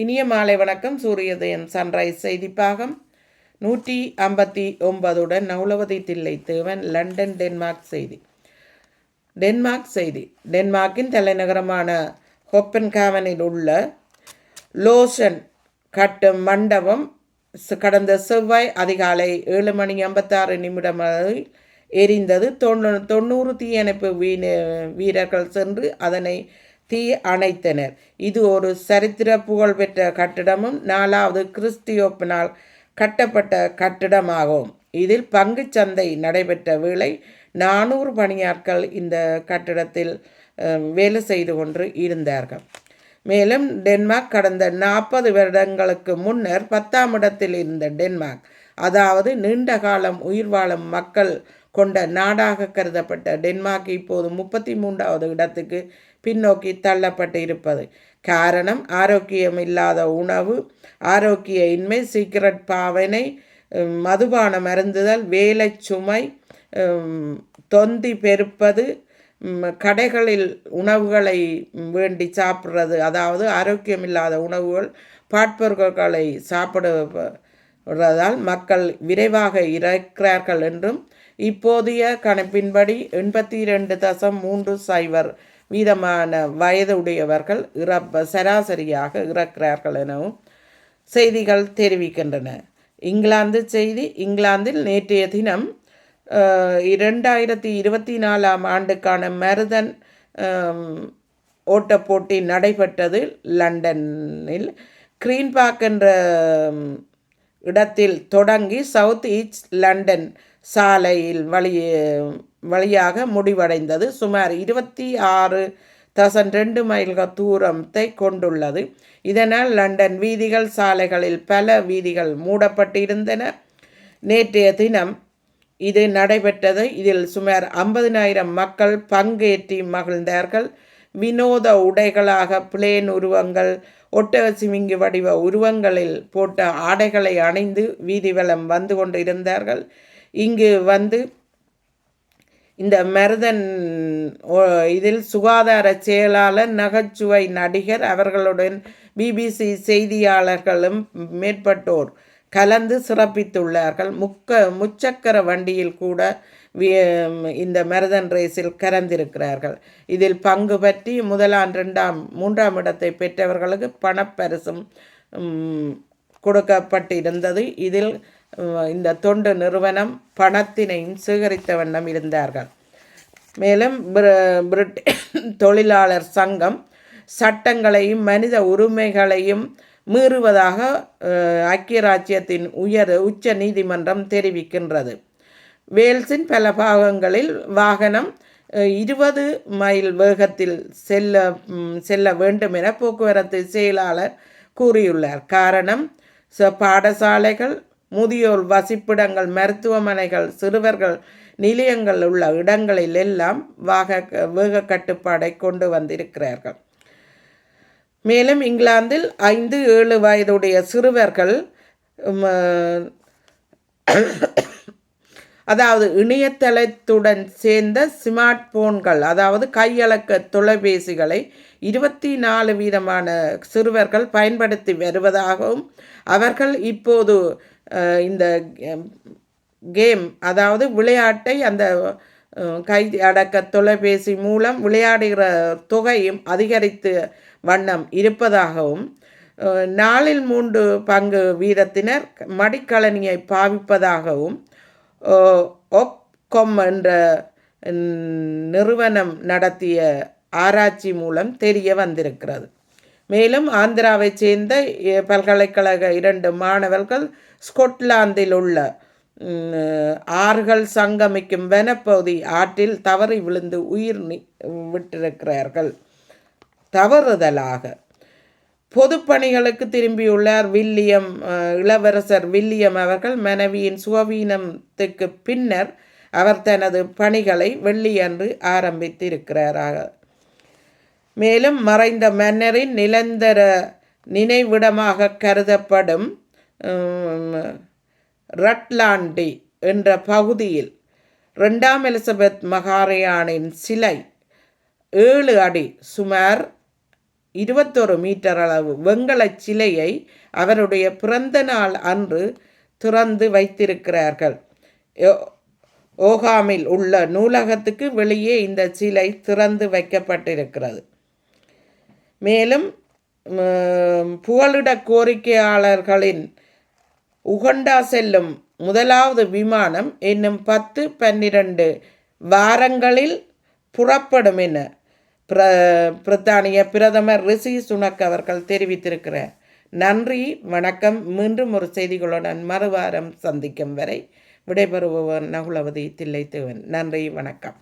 இனிய மாலை வணக்கம். சூரியதயம் சன்ரைஸ் செய்திப்பாகம். நூற்றி ஐம்பத்தி ஒன்பதுடன் நவுலவதி தில்லை தேவன் லண்டன் டென்மார்க் செய்தி. டென்மார்க் செய்தி. டென்மார்க்கின் தலைநகரமான ஹொப்பன்காவனில் உள்ள லோஷன் கட்டும் மண்டபம் கடந்த செவ்வாய் அதிகாலை ஏழு மணி ஐம்பத்தாறு நிமிடம் எரிந்தது. தொண்ணூறு தீயணைப்பு வீண வீரர்கள் சென்று அதனை தீ அணைத்தனர். இது ஒரு சரித்திர புகழ்பெற்ற கட்டிடமும் நாலாவது கிறிஸ்டியோப்பினால் கட்டப்பட்ட கட்டிடமாகும். இதில் பங்கு சந்தை நடைபெற்ற வேளை நானூறு பணியாட்கள் இந்த கட்டிடத்தில் வேலை செய்து கொண்டு இருந்தார்கள். மேலும் டென்மார்க் கடந்த நாற்பது வருடங்களுக்கு முன்னர் பத்தாம் இடத்தில் இருந்த டென்மார்க் அதாவது நீண்ட காலம் உயிர் வாழும் மக்கள் கொண்ட நாடாக கருதப்பட்ட டென்மார்க் இப்போது முப்பத்தி மூன்றாவது இடத்துக்கு பின்னோக்கி தள்ளப்பட்டு இருப்பது காரணம் ஆரோக்கியம் இல்லாத உணவு ஆரோக்கிய இன்மை சீக்கிரட் பாவனை மதுபான மதுபானம் அருந்துதல் வேலை சுமை தொந்தி பெருப்பது கடைகளில் உணவுகளை வேண்டி சாப்பிட்றது அதாவது ஆரோக்கியமில்லாத உணவுகள் பாட்பொருட்களை சாப்பிடுவதால் மக்கள் விரைவாக இறக்கிறார்கள் என்றும் இப்போதைய கணப்பின்படி எண்பத்தி ரெண்டு தசம் மூன்று சைபர் வீதமான வயதுடையவர்கள் இறப்ப சராசரியாக இறக்கிறார்கள் எனவும் செய்திகள் தெரிவிக்கின்றன. இங்கிலாந்து செய்தி இங்கிலாந்தில் நேற்றைய தினம் இரண்டாயிரத்தி இருபத்தி நாலாம் ஆண்டுக்கான மருதன் ஓட்டப்போட்டி நடைபெற்றது லண்டனில். க்ரீன்பாக் என்ற இடத்தில் தொடங்கி சவுத் ஈஸ்ட் லண்டன் சாலையில் வழி வழியாக முடிவடைந்தது. சுமார் இருபத்தி ஆறு தசன் ரெண்டு மைல்கள் தூரத்தை கொண்டுள்ளது. இதனால் லண்டன் வீதிகள் சாலைகளில் பல வீதிகள் மூடப்பட்டிருந்தன. நேற்றைய தினம் இது நடைபெற்றது. இதில் சுமார் ஐம்பதினாயிரம் மக்கள் பங்கேற்றி மகிழ்ந்தார்கள். வினோத உடைகளாக பிளேன் உருவங்கள் ஒட்டக சிவிங்கு வடிவ உருவங்களில் போட்ட ஆடைகளை அணிந்து வீதி வலம் வந்து கொண்டிருந்தார்கள். இங்கு வந்து இந்த மருதன் ஓ- இதில் சுகாதார செயலாளர் நகைச்சுவை நடிகர் அவர்களுடன் பிபிசி செய்தியாளர்களும் மேற்பட்டோர். கலந்து சிறப்பித்துள்ளார்கள். முக்க முச்சக்கர வண்டியில் கூட இந்த மரதன் ரேஸில் கலந்திருக்கிறார்கள் இதில் பங்கு பற்றி முதலாம் ரெண்டாம் மூன்றாம் இடத்தை பெற்றவர்களுக்கு பணப்பரிசும் கொடுக்கப்பட்டிருந்தது. இதில் இந்த தொண்டு நிறுவனம் பணத்தினையும் சேகரித்த வண்ணம் இருந்தார்கள். மேலும் பிர- பிரிட்டன் தொழிலாளர் சங்கம் சட்டங்களையும் மனித உரிமைகளையும் மீறுவதாக ஐக்கிய ராச்சியத்தின் உயர் உச்ச நீதிமன்றம் தெரிவிக்கின்றது. வேல்ஸின் பல பாகங்களில் வாகனம் இருபது மைல் வேகத்தில் செல்ல செல்ல வேண்டும் என போக்குவரத்து செயலாளர் கூறியுள்ளார். காரணம் ச- பாடசாலைகள் முதியோர் வசிப்பிடங்கள் மருத்துவமனைகள் சிறுவர்கள் நிலையங்கள் உள்ள இடங்களில் எல்லாம் வாக வேக கட்டுப்பாடை கொண்டு வந்திருக்கிறார்கள். மேலும் இங்கிலாந்தில் ஐந்து ஏழு வயதுடைய சிறுவர்கள் அதாவது இணையதளத்துடன் சேர்ந்த ஸ்மார்ட் போன்கள் அதாவது கையளக்க தொலைபேசிகளை இருபத்தி நாலு வீதமான சிறுவர்கள் பயன்படுத்தி வருவதாகவும் அவர்கள் இப்போது இந்த கேம் அதாவது விளையாட்டை அந்த கை அடக்க தொலைபேசி மூலம் விளையாடுகிற தொகையும் அதிகரித்து வண்ணம் இருப்பதாகவும் நாளில் நாலில் மூன்று பங்கு வீதத்தினர் மடிக்கலனியை பாவிப்பதாகவும் ஒப்கொம் என்ற நிறுவனம் நடத்திய ஆராய்ச்சி மூலம் தெரிய வந்திருக்கிறது. மேலும் ஆந்திராவைச் சேர்ந்த பல்கலைக்கழக இரண்டு மாணவர்கள் ஸ்கொட்லாந்தில் உள்ள ஆறுகள் சங்கமிக்கும் வனப்பகுதி ஆற்றில் தவறி விழுந்து உயிர் விட்டிருக்கிறார்கள். தவறுதலாக. பொதுப்பணிகளுக்கு திரும்பியுள்ளார் வில்லியம் இளவரசர் வில்லியம் அவர்கள். மனைவியின் சுகவீனத்துக்கு பின்னர் அவர் தனது பணிகளை வெள்ளியன்று ஆரம்பித்திருக்கிறாராக. மேலும் மறைந்த மன்னரின் நிரந்தர நினைவிடமாக கருதப்படும் ரட்லாண்டி என்ற பகுதியில் ரெண்டாம் எலிசபெத் மகாராணியின் சிலை ஏழு அடி சுமார் இருபத்தொரு மீட்டர் அளவு வெங்கலச் சிலையை அவருடைய பிறந்த நாள் அன்று திறந்து வைத்திருக்கிறார்கள். ஓகாமில் உள்ள நூலகத்துக்கு வெளியே இந்த சிலை திறந்து வைக்கப்பட்டிருக்கிறது. மேலும் புகலிட கோரிக்கையாளர்களின் உகண்டா செல்லும் முதலாவது விமானம் இன்னும் பத்து பன்னிரண்டு வாரங்களில் புறப்படும் என பிர பிரித்தானிய பிரதமர் ரிஷி சுனக் அவர்கள் தெரிவித்திருக்கிறார். நன்றி வணக்கம். மீண்டும் ஒரு செய்திகளுடன் மறுவாரம் சந்திக்கும் வரை விடைபெறுபவர் நகுலவதி தில்லைத்தேவன். நன்றி வணக்கம்.